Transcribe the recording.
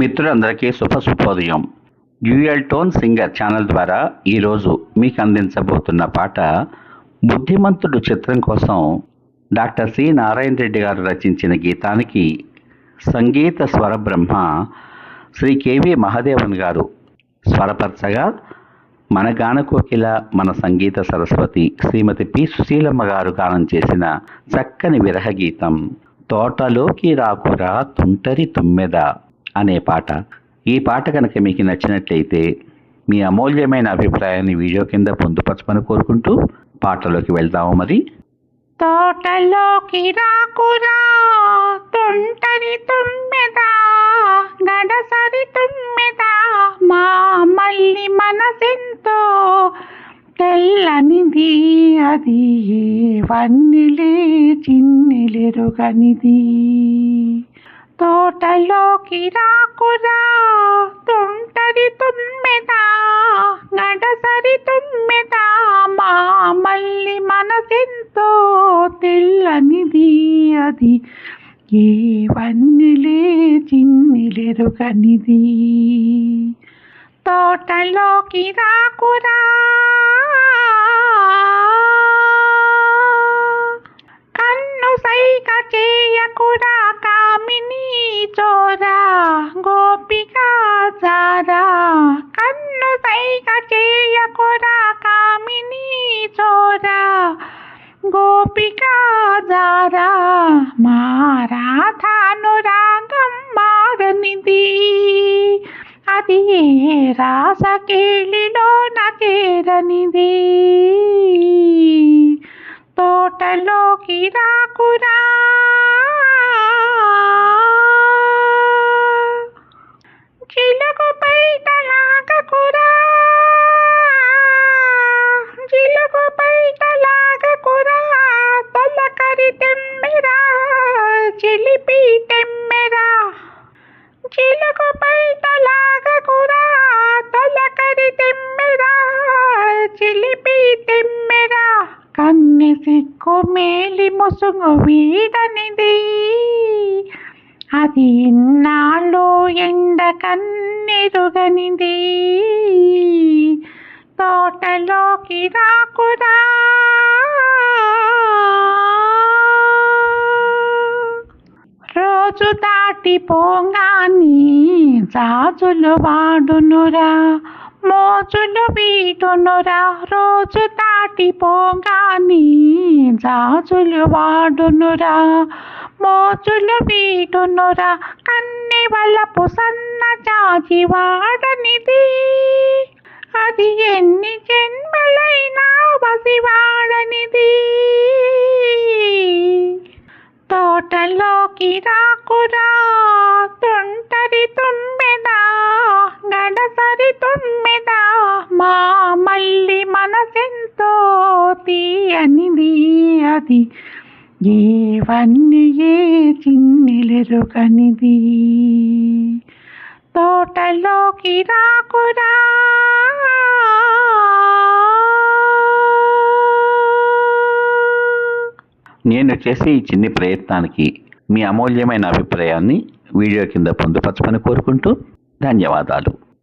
మిత్రులందరికీ శుభ శుభోదయం డ్యూయల్ టోన్ సింగర్ ఛానల్ ద్వారా ఈరోజు మీకు అందించబోతున్న పాట బుద్ధిమంతుడు చిత్రం కోసం డాక్టర్ సి నారాయణ రెడ్డి గారు రచించిన గీతానికి సంగీత స్వర బ్రహ్మ శ్రీ కేవి మహాదేవన్ గారు స్వరపరచగా మన గానకోకిల మన సంగీత సరస్వతి శ్రీమతి పి. సుశీలమ్మ గారు గానం చేసిన చక్కని విరహ గీతం తోటలోకి రాకురా తుంటరి తుమ్మెద. అనే పాట. ఈ పాట కనుక మీకు నచ్చినట్లయితే మీ అమూల్యమైన అభిప్రాయాన్ని వీడియో కింద పొందుపరచమని కోరుకుంటూ పాటలోకి వెళ్దాము మరి. తోటలోకి రాకురా తొంటరి తుమ్మెదా గడసరి తుమ్మెదా మా మల్లి మనసెంతో తెల్లనిది అది వన్నిలే చిన్నెలెరుగనిది. తోటలోకి రాకురా తొంటరి తుమ్మెదా నడసరి తుమ్మెదా మా మల్లి మనసెంతో తెల్లనిది అది. ఏ వన్నెలే చిన్నెలెరుగనిది. తోటలోకి రాకురా కన్ను సైక చేయకురా కామిని చోరా గోపిక చారా కన్ను సైక చేయకురా కామిని చోరా గోపిక జారా మారాధాను రాగం మారనిది. అది ఏ రాసకేళిలో చేరనిది తోటలోకి రాకురా చిలుకు పైట లాగకురా తలకరి తెమ్మెరా చిలిపి తెమ్మెరా. కన్నె సిక్కు మేలి ముసుగు వీడనిది. అది ఇన్నాళ్ళు ఎండ కన్నెరుగనిది తోటలోకి రాకురా. రోజు దాటి పోగాని జాజులు వాడునురా మోజులు వీడునురా రోజు దాటి పోగాని జాజులు వాడునురా మోజులు వీడునురా కన్నె వలపు సన్న జాజి వాడనిది. అది ఎన్ని జన్మలైనా తోటలోకి తుంటరి తుమ్మెదా గడసరి తుమ్మెదా మా మల్లి మనసెంతో తీయనిది అది. ఏవన్నీ ఏ చిన్నెలెరుగనిది? తోటలోకి రాకురా. నేను చేసే ఈ చిన్ని ప్రయత్నానికి మీ అమూల్యమైన అభిప్రాయాన్ని వీడియో కింద పొందుపరచమని కోరుకుంటూ ధన్యవాదాలు.